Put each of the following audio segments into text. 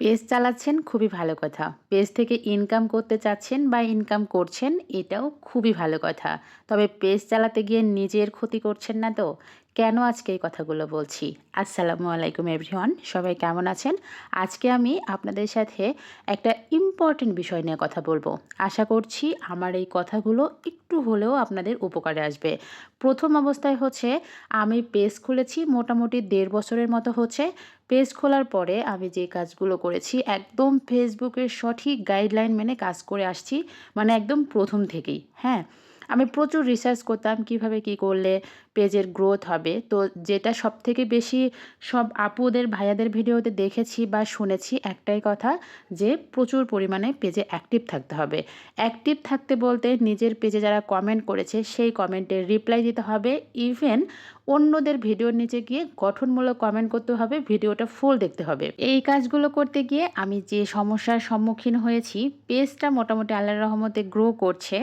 Page চালাচ্ছেন, খুবই ভালো কথা। পেজ থেকে ইনকাম করতে চাচ্ছেন বা ইনকাম করছেন, এটাও খুবই ভালো কথা। তবে পেজ চালাতে গিয়ে নিজের ক্ষতি করছেন না তো? কেন আজকে এই কথাগুলো বলছি? আসসালামু আলাইকুম এভরিওয়ান সবাই কেমন আছেন? আজকে আমি আপনাদের সাথে একটা ইম্পর্টেন্ট বিষয় নিয়ে কথা বলব। আশা করছি আমার এই কথাগুলো একটু হলেও আপনাদের উপকারে আসবে। প্রথম অবস্থায় হচ্ছে, আমি পেজ খুলেছি, মোটামুটি দেড় বছরের মতো হচ্ছে। পেজ খোলার পরে আমি যে কাজগুলো করেছি, একদম ফেসবুকের সঠিক গাইডলাইন মেনে কাজ করে আসছি মানে একদম প্রথম থেকেই হ্যাঁ? আমি প্রচুর রিসার্চ করতাম কীভাবে কি করলে পেজের গ্রোথ হবে। তো যেটা সব থেকে বেশি সব আপুদের, ভাইয়াদের ভিডিওতে দেখেছি বা শুনেছি একটাই কথা যে প্রচুর পরিমাণে পেজে অ্যাক্টিভ থাকতে হবে। অ্যাক্টিভ থাকতে বলতে নিজের পেজে যারা কমেন্ট করেছে সেই কমেন্টের রিপ্লাই দিতে হবে। ইভেন অন্যদের ভিডিওর নিচে গিয়ে গঠনমূলক কমেন্ট করতে হবে ভিডিওটা ফুল দেখতে হবে। এই কাজগুলো করতে গিয়ে আমি যে সমস্যার সম্মুখীন হয়েছি পেজটা মোটামুটি আল্লাহর রহমতে গ্রো করছে।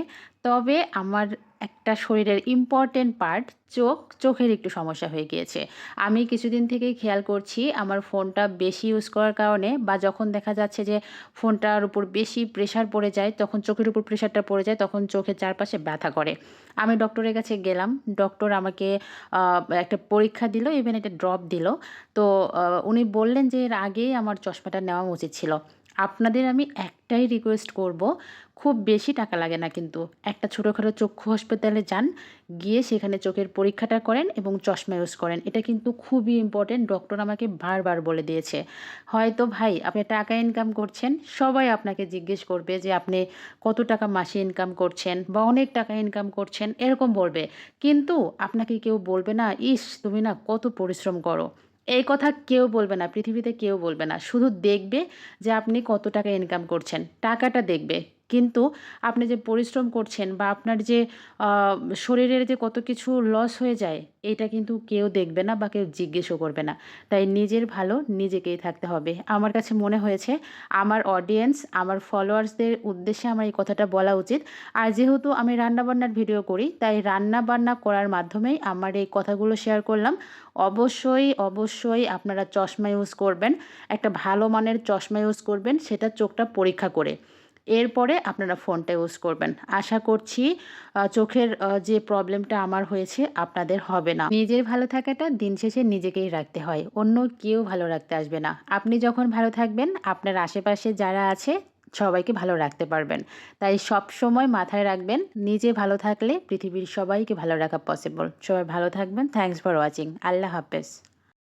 তবে আমার একটা শরীরের ইম্পর্টেন্ট পার্ট চোখ, চোখের একটু সমস্যা হয়ে গিয়েছে। আমি কিছুদিন থেকেই খেয়াল করছি আমার ফোনটা বেশি ইউজ করার কারণে বা যখন দেখা যাচ্ছে যে ফোনটার উপর বেশি প্রেশার পড়ে যায়, তখন চোখের উপর প্রেশারটা পড়ে যায়, তখন চোখের চারপাশে ব্যথা করে। আমি ডক্টরের কাছে গেলাম ডক্টর আমাকে একটা পরীক্ষা দিল ইভেন একটা ড্রপ দিল। তো উনি বললেন যে এর আগেই আমার চশমাটা নেওয়া উচিত ছিল। আপনাদের আমি একটাই রিকোয়েস্ট করব, খুব বেশি টাকা লাগে না কিন্তু। একটা ছোটোখাটো চক্ষু হসপিটালে যান, গিয়ে সেখানে চোখের পরীক্ষাটা করেন এবং চশমা ইউজ করেন। এটা কিন্তু খুবই ইম্পর্টেন্ট ডক্টর আমাকে বারবার বলে দিয়েছে। হয়তো ভাই, আপনি টাকা ইনকাম করছেন, সবাই আপনাকে জিজ্ঞেস করবে যে আপনি কত টাকা মাসে ইনকাম করছেন বা অনেক টাকা ইনকাম করছেন, এরকম বলবে। কিন্তু আপনাকে কেউ বলবে না, ইস, তুমি না কত পরিশ্রম করো। এই কথা কেউ বলবে না, পৃথিবীতে কেউ বলবে না। শুধু দেখবে যে আপনি কত টাকা ইনকাম করছেন, টাকাটা দেখবে। কিন্তু আপনি যে পরিশ্রম করছেন বা আপনার যে শরীরের যে কত কিছু লস হয়ে যায়, এটা কিন্তু কেউ দেখবে না বা কেউ জিজ্ঞেসও করবে না। তাই নিজের ভালো নিজেকেই থাকতে হবে। আমার কাছে মনে হয়েছে, আমার অডিয়েন্স আমার ফলোয়ার্সদের উদ্দেশ্যে আমার এই কথাটা বলা উচিত। আর যেহেতু আমি রান্নাবান্নার ভিডিও করি, তাই রান্নাবান্না করার মাধ্যমেই আমার এই কথাগুলো শেয়ার করলাম। অবশ্যই অবশ্যই আপনারা চশমা ইউজ করবেন, একটা ভালো মানের চশমা ইউজ করবেন, সেটা চোখটা পরীক্ষা করে। এরপরে আপনারা ফোনটা ইউজ করবেন। আশা করছি চোখের যে প্রবলেমটা আমার হয়েছে আপনাদের হবে না। নিজের ভালো থাকাটা দিন শেষে নিজেকেই রাখতে হয়, অন্য কেউ ভালো রাখতে আসবে না। আপনি যখন ভালো থাকবেন, আপনার আশেপাশে যারা আছে, সবাইকে ভালো রাখতে পারবেন। তাই সব সময় মাথায় রাখবেন, নিজে ভালো থাকলে পৃথিবীর সবাইকে ভালো রাখা পসিবল সবাই ভালো থাকবেন। থ্যাংকস ফর ওয়াচিং আল্লাহ হাফেজ।